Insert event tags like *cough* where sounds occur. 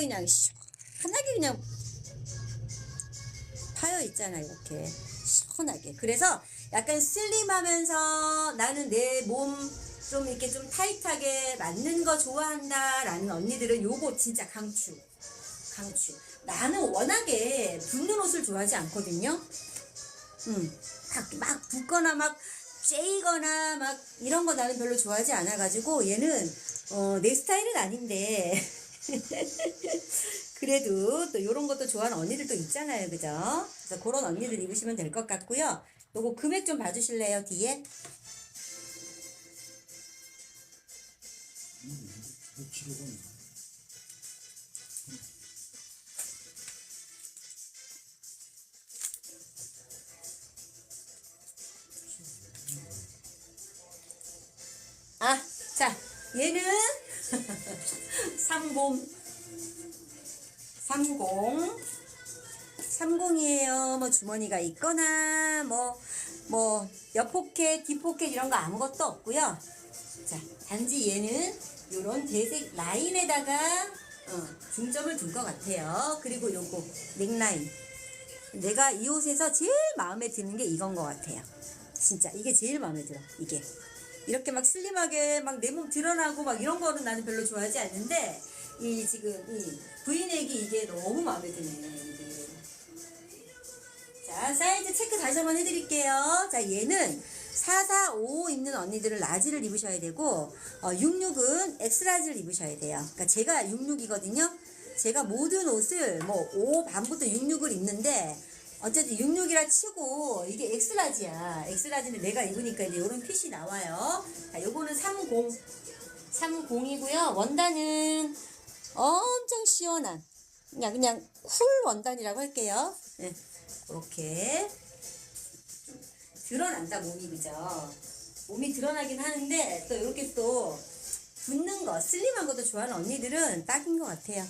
그냥 시원하게 그냥 파여 있잖아 이렇게. 시원하게. 그래서 약간 슬림하면서 나는 내 몸 좀 이렇게 좀 타이트하게 맞는 거 좋아한다 라는 언니들은 요거 진짜 강추. 강추. 나는 워낙에 붙는 옷을 좋아하지 않거든요. 음, 막, 막 붙거나 막 째이거나 막 이런 거 나는 별로 좋아하지 않아가지고 얘는 어, 내 스타일은 아닌데 *laughs* 그래도 또 이런 것도 좋아하는 언니들도 있잖아요. 그죠? 그래서 그런 언니들 입으시면 될 것 같고요. 요거 금액 좀 봐주실래요 뒤에? 아, 자, 얘는 30. 30. 30이에요. 뭐 주머니가 있거나, 뭐, 뭐, 옆포켓, 뒷포켓 이런 거 아무것도 없고요. 자, 단지 얘는 요런 대색 라인에다가 어, 중점을 둔것 같아요. 그리고 요거, 넥라인. 내가 이 옷에서 제일 마음에 드는 게 이건 것 같아요. 진짜 이게 제일 마음에 들어. 이게 이렇게 막 슬림하게 막 내 몸 드러나고 막 이런 거는 나는 별로 좋아하지 않는데 이 지금 이 브이넥이 이게 너무 마음에 드네. 이게. 자 사이즈 체크 다시 한번 해드릴게요. 자 얘는 445 입는 언니들은 라지를 입으셔야 되고 어, 66은 엑스라지를 입으셔야 돼요. 그러니까 제가 66이거든요. 제가 모든 옷을 뭐 5 반부터 66을 입는데 어쨌든 66이라 치고 이게 엑스라지야. 엑스라지는 내가 입으니까 이제 이런 핏이 나와요. 자, 요거는 30. 30이고요. 원단은 엄청 시원한 그냥 그냥 쿨 원단이라고 할게요. 네, 그렇게 드러난다 몸이 그죠? 몸이 드러나긴 하는데 또 이렇게 또 붙는 거 슬림한 것도 좋아하는 언니들은 딱인 것 같아요.